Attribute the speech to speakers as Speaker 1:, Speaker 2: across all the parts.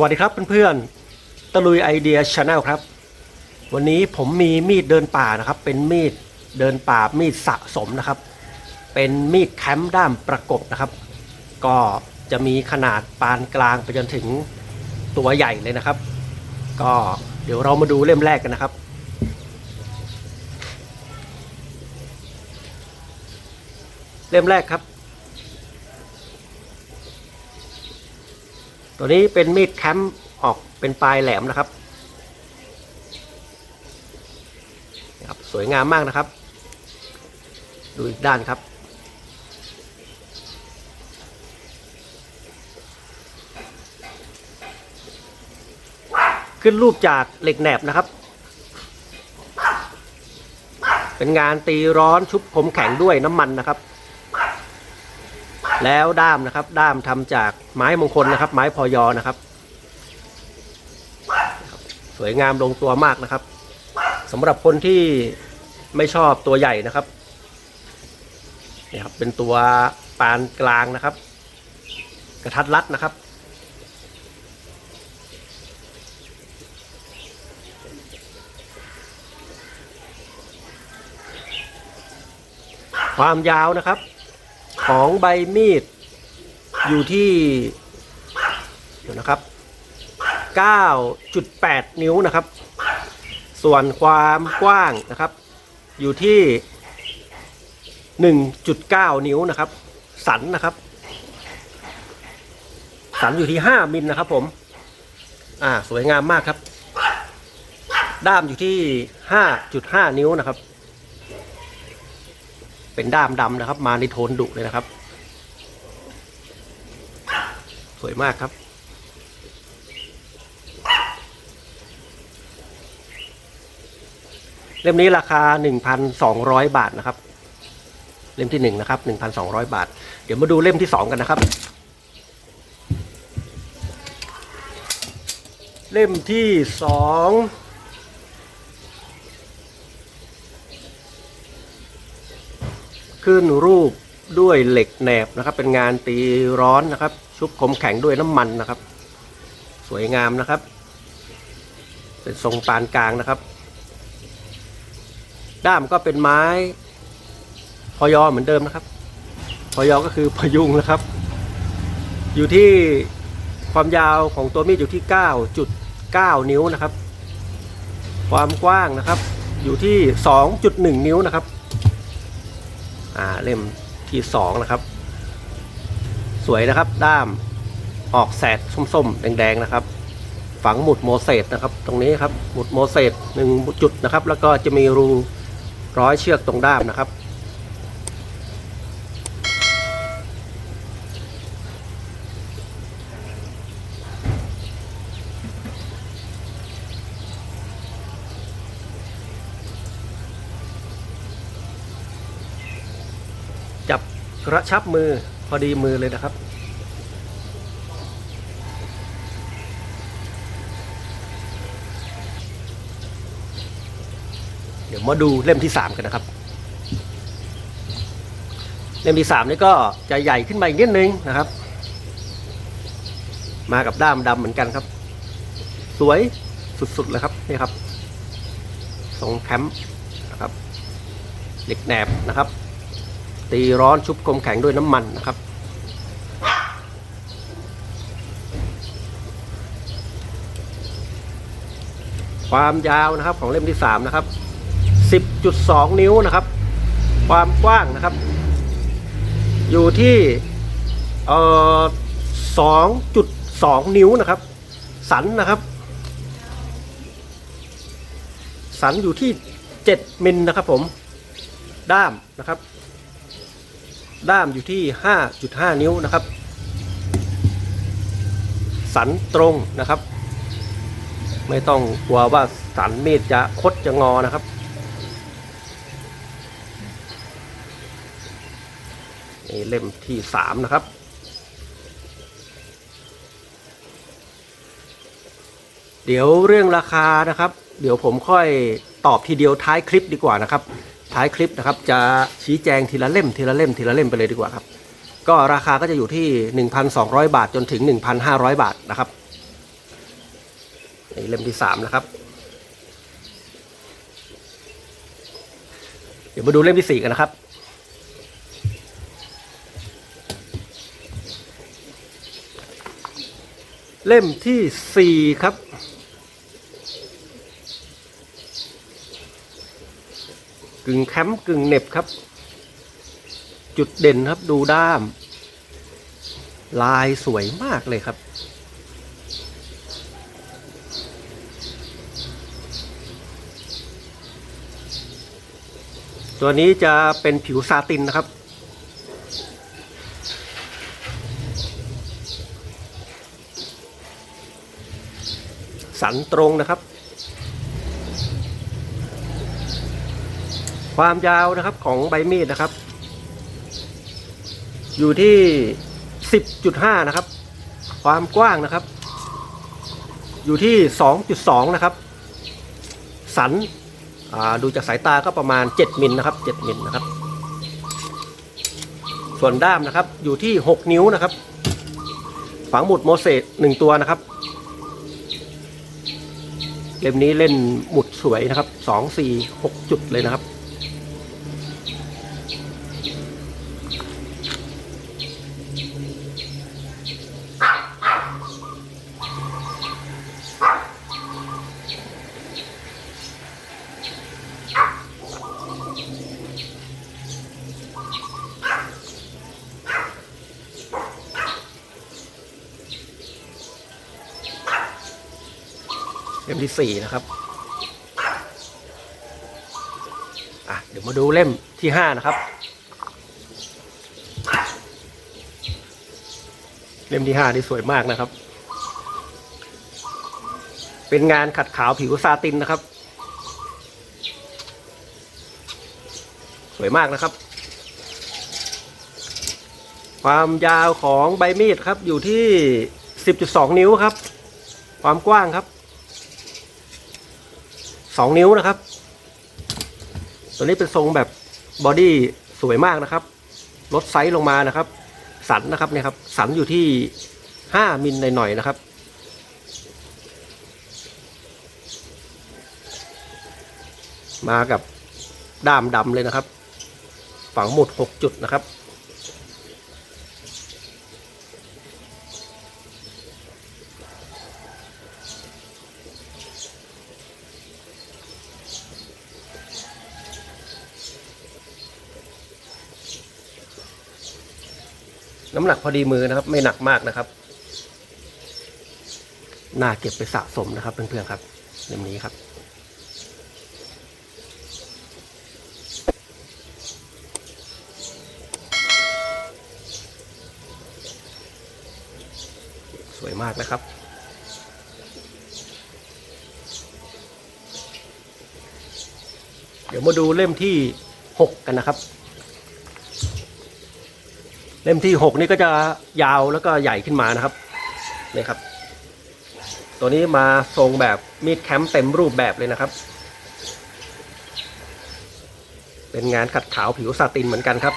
Speaker 1: วัสดีครับเพื่อนๆ ตะลุยไอเดียชาแนลครับ วันนี้ผมมีมีดเดินป่านะครับ เป็นมีดเดินป่ามีดสะสมนะครับ เป็นมีดแคมป์ด้ามประกบนะครับ ก็จะมีขนาดปานกลางไปจนถึงตัวใหญ่เลยนะครับ ก็เดี๋ยวเรามาดูเล่มแรกกันนะครับ เล่มแรกครับ ตัวนี้เป็นมีดแคมป์ออกเป็นปลายแหลมนะครับครับสวยงามมากนะครับ ดูอีกด้านครับ ขึ้นรูปจากเหล็กแหนบนะครับ เป็นงานตีร้อนชุบผมแข็งด้วยน้ำมันนะครับ แล้วด้ามนะครับ ด้ามทำจากไม้มงคลนะครับ ไม้พอยอนะครับ สวยงามลงตัวมากนะครับสำหรับคนที่ไม่ชอบตัวใหญ่นะครับนี่ครับเป็นตัวปานกลางนะครับ กระทัดรัดนะครับความยาวนะครับ ของใบมีดอยู่ที่เดี๋ยวนะครับ 9.8 นิ้วนะครับ ส่วนความกว้างนะครับ อยู่ที่ 1.9 นิ้วนะครับ สันนะครับ สันอยู่ที่ 5 มิลนะครับผม อ่า สวยงามมากครับ ด้ามอยู่ที่ 5.5 นิ้วนะครับ เป็นด้ามดำนะครับ มาในโทนดุเลยนะครับ สวยมากครับ เล่มนี้ราคา 1,200 บาทนะครับ เล่มที่1นะครับ1,200 บาท เดี๋ยวมาดูเล่มที่ 2 กันนะครับ เล่มที่ 2 ขึ้นรูปด้วยเหล็กแหนบนะครับ เป็นงานตีร้อนนะครับ ชุบคมแข็งด้วยน้ำมันนะครับ สวยงามนะครับ เป็นทรงปานกลางนะครับ ด้ามก็เป็นไม้พอยอเหมือนเดิมนะครับพอยอก็คือพยุงนะครับ อยู่ที่ความยาวของตัวมีดอยู่ที่ 9.9 นิ้วนะครับ ความกว้างนะครับ อยู่ที่ 2.1 นิ้วนะครับ อ่าเล่มที่สองนะครับ สวยนะครับด้ามออกแสดส้มๆ แดงๆนะครับ ฝังหมุดโมเสสนะครับ ตรงนี้ครับหมุดโมเสสหนึ่งจุดนะครับ แล้วก็จะมีรูร้อยเชือกตรงด้ามนะครับ จับ กระชับมือพอดีมือเลยนะครับ เดี๋ยวมาดูเล่มที่สามกันนะครับ เล่มที่สามนี่ก็จะใหญ่ขึ้นมาอีกนิดนึงนะครับ มากับด้ามดำเหมือนกันครับ สวยสุดๆเลยครับนี่ครับทรงแคมป์นะครับเหล็กแหนบนะครับ ตีร้อนชุบคมแข็งด้วยน้ำมันนะครับ ความยาวนะครับของเล่มที่สามนะครับ10.2 นิ้วนะครับ ความกว้างนะครับ อยู่ที่เอ่อ2.2 นิ้วนะครับ สันนะครับ สันอยู่ที่ 7 มิลนะครับผม ด้ามนะครับ ด้ามอยู่ที่ 5.5 นิ้วนะครับ สันตรงนะครับ ไม่ต้องกลัวว่าสันมีดจะคดจะงอนะครับ นี่เล่มที่สามนะครับเดี๋ยวเรื่องราคานะครับ เดี๋ยวผมค่อยตอบทีเดียวท้ายคลิปดีกว่านะครับ ท้ายคลิปนะครับ จะชี้แจงทีละเล่มทีละเล่มทีละเล่มไปเลยดีกว่าครับ ก็ราคาก็จะอยู่ที่ 1,200 บาทจนถึง 1,500 บาทนะครับนี่เล่มที่สามนะครับ เดี๋ยวมาดูเล่มที่สี่กันนะครับเล่มที่สี่ครับ กึ่งแคมป์กึ่งเหน็บครับ จุดเด่นครับดูด้าม ลายสวยมากเลยครับ ตัวนี้จะเป็นผิวซาตินนะครับสันตรงนะครับ ความยาวนะครับของใบมีดนะครับ อยู่ที่ 10.5 นะครับ ความกว้างนะครับ อยู่ที่ 2.2 นะครับ สันดูจากสายตาก็ประมาณ 7 มิลนะครับ 7 มิลนะครับ ส่วนด้ามนะครับอยู่ที่ 6 นิ้วนะครับ ฝังหมุดโมเสสหนึ่งตัวนะครับเล่มนี้เล่นหมุดสวยนะครับสองสี่หกจุดเลยนะครับ มที่สี่นะครับอะเดี๋ยวมาดูเล่มที่ห้านะครับ เล่มที่ห้านี่สวยมากนะครับ เป็นงานขัดขาวผิวซาตินนะครับ สวยมากนะครับ ความยาวของใบมีดครับอยู่ที่ 10.2 นิ้วครับ ความกว้างครับ สองนิ้วนะครับ ตัวนี้เป็นทรงแบบบอดี้สวยมากนะครับ ลดไซส์ลงมานะครับ สันนะครับเนี่ยครับ สันอยู่ที่ห้ามิลหน่อยๆนะครับ มากับด้ามดำเลยนะครับ ฝังหมุดหกจุดนะครับ น้ำหนักพอดีมือนะครับ ไม่หนักมากนะครับน่าเก็บไปสะสมนะครับเพื่อนๆครับเล่มนี้ครับ สวยมากนะครับเดี๋ยวมาดูเล่มที่หกกันนะครับ เล่มที่หกนี่ก็จะยาวแล้วก็ใหญ่ขึ้นมานะครับนี่ครับ ตัวนี้มาทรงแบบมีดแคมป์เต็มรูปแบบเลยนะครับ เป็นงานขัดขาวผิวซาตินเหมือนกันครับ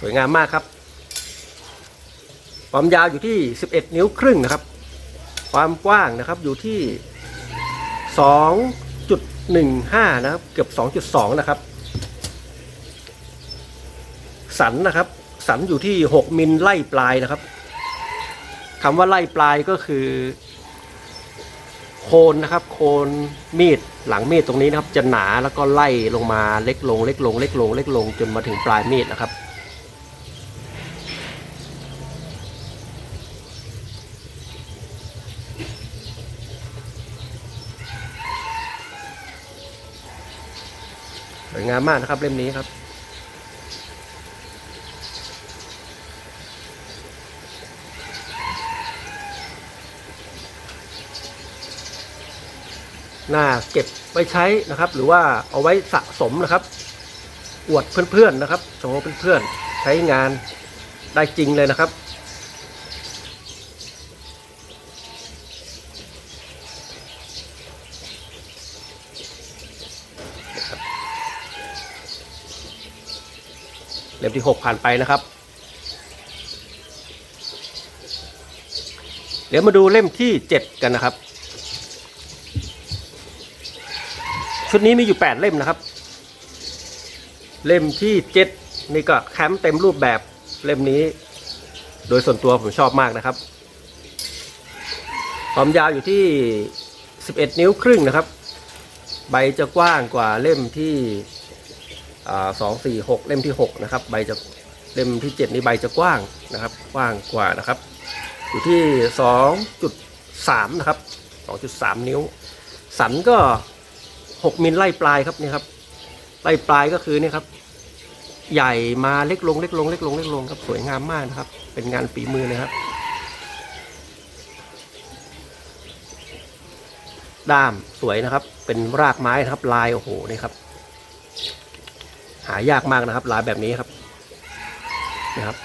Speaker 1: สวยงามมากครับ ความยาวอยู่ที่ 11 นิ้วครึ่งนะครับ ความกว้างนะครับอยู่ที่ 2.15 นะครับ เกือบ 2.2 นะครับ สันนะครับ สันอยู่ที่ 6 มิลไล่ปลายนะครับคำว่าไล่ปลายก็คือ โคนนะครับ โคนมีดหลังมีดตรงนี้นะครับ จะหนาแล้วก็ไล่ลงมาเล็กลง เล็กลง เล็กลง เล็กลงจนมาถึงปลายมีดนะครับสวยงามมากนะครับเล่มนี้ครับ น่าเก็บไว้ใช้นะครับ หรือว่าเอาไว้สะสมนะครับ อวดเพื่อนๆนะครับโชว์เพื่อนๆใช้งานได้จริงเลยนะครับเล่มที่ 6 ผ่านไปนะครับ เดี๋ยวมาดูเล่มที่ 7 กันนะครับ ชุดนี้มีอยู่ 8 เล่มนะครับ เล่มที่ 7 นี่ก็แคมป์เต็มรูปแบบเล่มนี้ โดยส่วนตัวผมชอบมากนะครับความยาวอยู่ที่ 11 นิ้วครึ่งนะครับ ใบจะกว้างกว่าเล่มที่สองสี่หกเล่มที่หกนะครับใบจะเล่มที่เจ็ดนี่ใบจะกว้างนะครับ กว้างกว่านะครับ อยู่ที่สองจุดสามนะครับสองจุดสามนิ้ว สันก็ หกมิลไล่ปลายครับนี่ครับไล่ปลายก็คือนี่ครับ ใหญ่มาเล็กลงเล็กลงเล็กลงเล็กลงครับสวยงามมากนะครับ เป็นงานฝีมือเลยครับ ด้ามสวยนะครับ เป็นรากไม้นะครับ ลายโอ้โหนี่ครับ หายากมากนะครับ ลายแบบนี้ครับนะครับ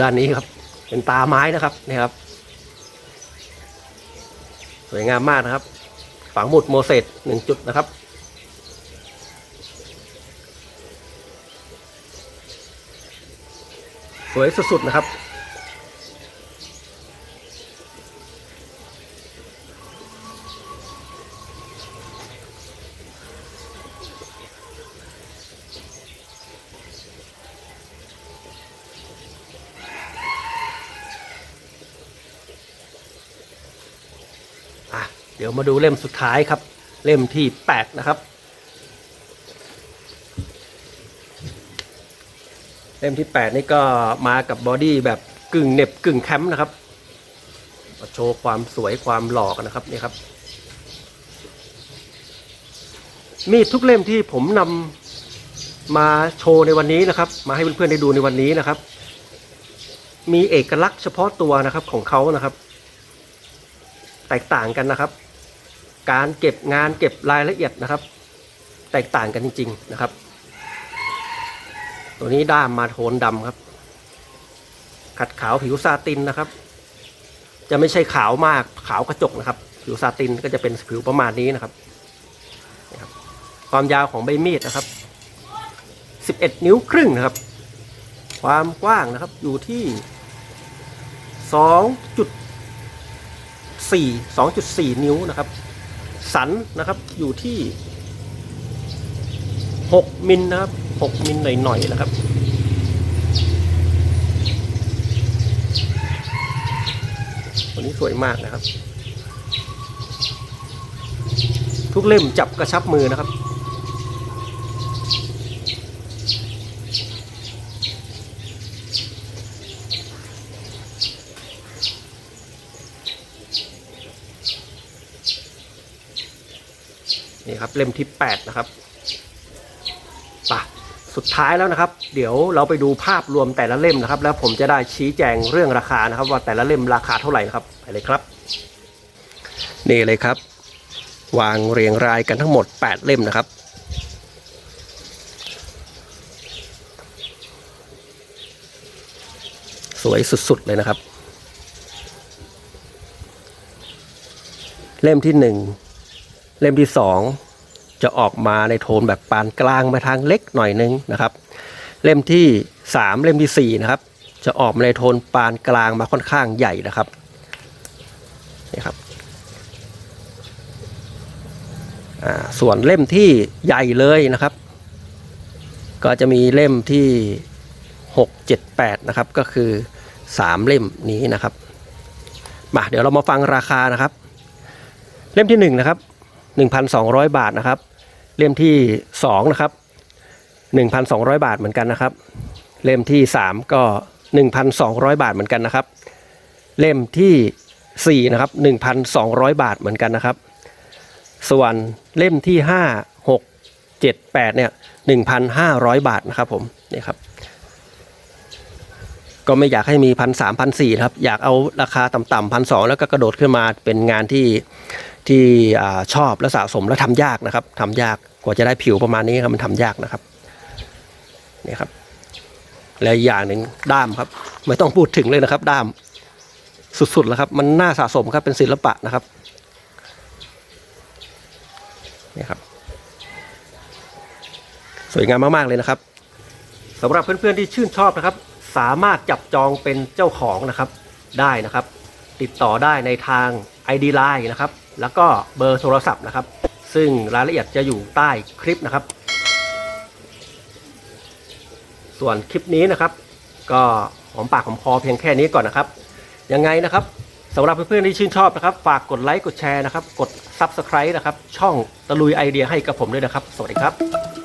Speaker 1: ด้านนี้ครับ เป็นตาไม้นะครับนี่ครับ สวยงามมากนะครับ ฝังหมุดโมเสสหนึ่งจุดนะครับ สวยสุดๆนะครับ เดี๋ยวมาดูเล่มสุดท้ายครับ เล่มที่ 8 นะครับ เล่มที่ 8 นี่ก็มากับบอดี้แบบกึ่งเน็บกึ่งแคมป์นะครับมาโชว์ความสวยความหล่อกันนะครับนี่ครับ มีดทุกเล่มที่ผมนำมาโชว์ในวันนี้นะครับ มาให้เพื่อนๆได้ดูในวันนี้นะครับ มีเอกลักษณ์เฉพาะตัวนะครับของเขานะครับ แตกต่างกันนะครับ การเก็บงานเก็บรายละเอียดนะครับ แตกต่างกันจริง ๆนะครับ ตัวนี้ด้ามมาโทนดำครับ ขัดขาวผิวซาตินนะครับ จะไม่ใช่ขาวมากขาวกระจกนะครับ ผิวซาตินก็จะเป็นผิวประมาณนี้นะครับ ความยาวของใบมีดนะครับ 11 นิ้วครึ่งนะครับ ความกว้างนะครับอยู่ที่2จุดสี่สองจุดสี่นิ้วนะครับ สันนะครับอยู่ที่หกมิลนะครับหกมิลหน่อยๆนะครับ ตัวนี้สวยมากนะครับ ทุกเล่มจับกระชับมือนะครับ นี่ครับเล่มที่8นะครับปะสุดท้ายแล้วนะครับ เดี๋ยวเราไปดูภาพรวมแต่ละเล่มนะครับ แล้วผมจะได้ชี้แจงเรื่องราคานะครับ ว่าแต่ละเล่มราคาเท่าไหร่นะครับไปเลยครับ นี่เลยครับ วางเรียงรายกันทั้งหมด 8 เล่มนะครับสวยสุดๆเลยนะครับ เล่มที่หนึ่ง เล่มที่สองจะออกมาในโทนแบบปานกลางมาทางเล็กหน่อยนึงนะครับ เล่มที่สามเล่มที่สี่นะครับจะออกมาในโทนปานกลางมาค่อนข้างใหญ่นะครับนี่ครับอ่าส่วนเล่มที่ใหญ่เลยนะครับ ก็จะมีเล่มที่หกเจ็ดแปดนะครับ ก็คือสามเล่มนี้นะครับมาเดี๋ยวเรามาฟังราคานะครับ เล่มที่หนึ่งนะครับ 1,200 บาทนะครับ เล่มที่ 2 นะครับ 1,200 บาทเหมือนกันนะครับ เล่มที่ 3 ก็ 1,200 บาทเหมือนกันนะครับ เล่มที่ 4 นะครับ 1,200 บาทเหมือนกันนะครับ ส่วนเล่มที่ 5 6 7 8 เนี่ย 1,500 บาทนะครับผมนี่ครับก็ไม่อยากให้มีพันสามพันสี่ครับ อยากเอาราคาต่ำๆพันสองแล้วก็กระโดดขึ้นมาเป็นงานที่ ที่ชอบและสะสมและทำยากนะครับทำยากกว่าจะได้ผิวประมาณนี้ครับมันทำยากนะครับนี่ครับ และอีกอย่างหนึ่งด้ามครับ ไม่ต้องพูดถึงเลยนะครับ ด้ามสุดๆแล้วครับ มันน่าสะสมครับเป็นศิลปะนะครับนี่ครับ สวยงามมากๆเลยนะครับสำหรับเพื่อนๆที่ชื่นชอบนะครับ สามารถจับจองเป็นเจ้าของนะครับได้นะครับ ติดต่อได้ในทาง ID Line นะครับ แล้วก็เบอร์โทรศัพท์นะครับ ซึ่งรายละเอียดจะอยู่ใต้คลิปนะครับ ส่วนคลิปนี้นะครับ ก็หอมปากหอมคอเพียงแค่นี้ก่อนนะครับยังไงนะครับสำหรับเพื่อนๆที่ชื่นชอบนะครับ ฝากกดไลค์กดแชร์นะครับ กด Subscribe นะครับ ช่องตะลุยไอเดียให้กับผมด้วยนะครับ สวัสดีครับ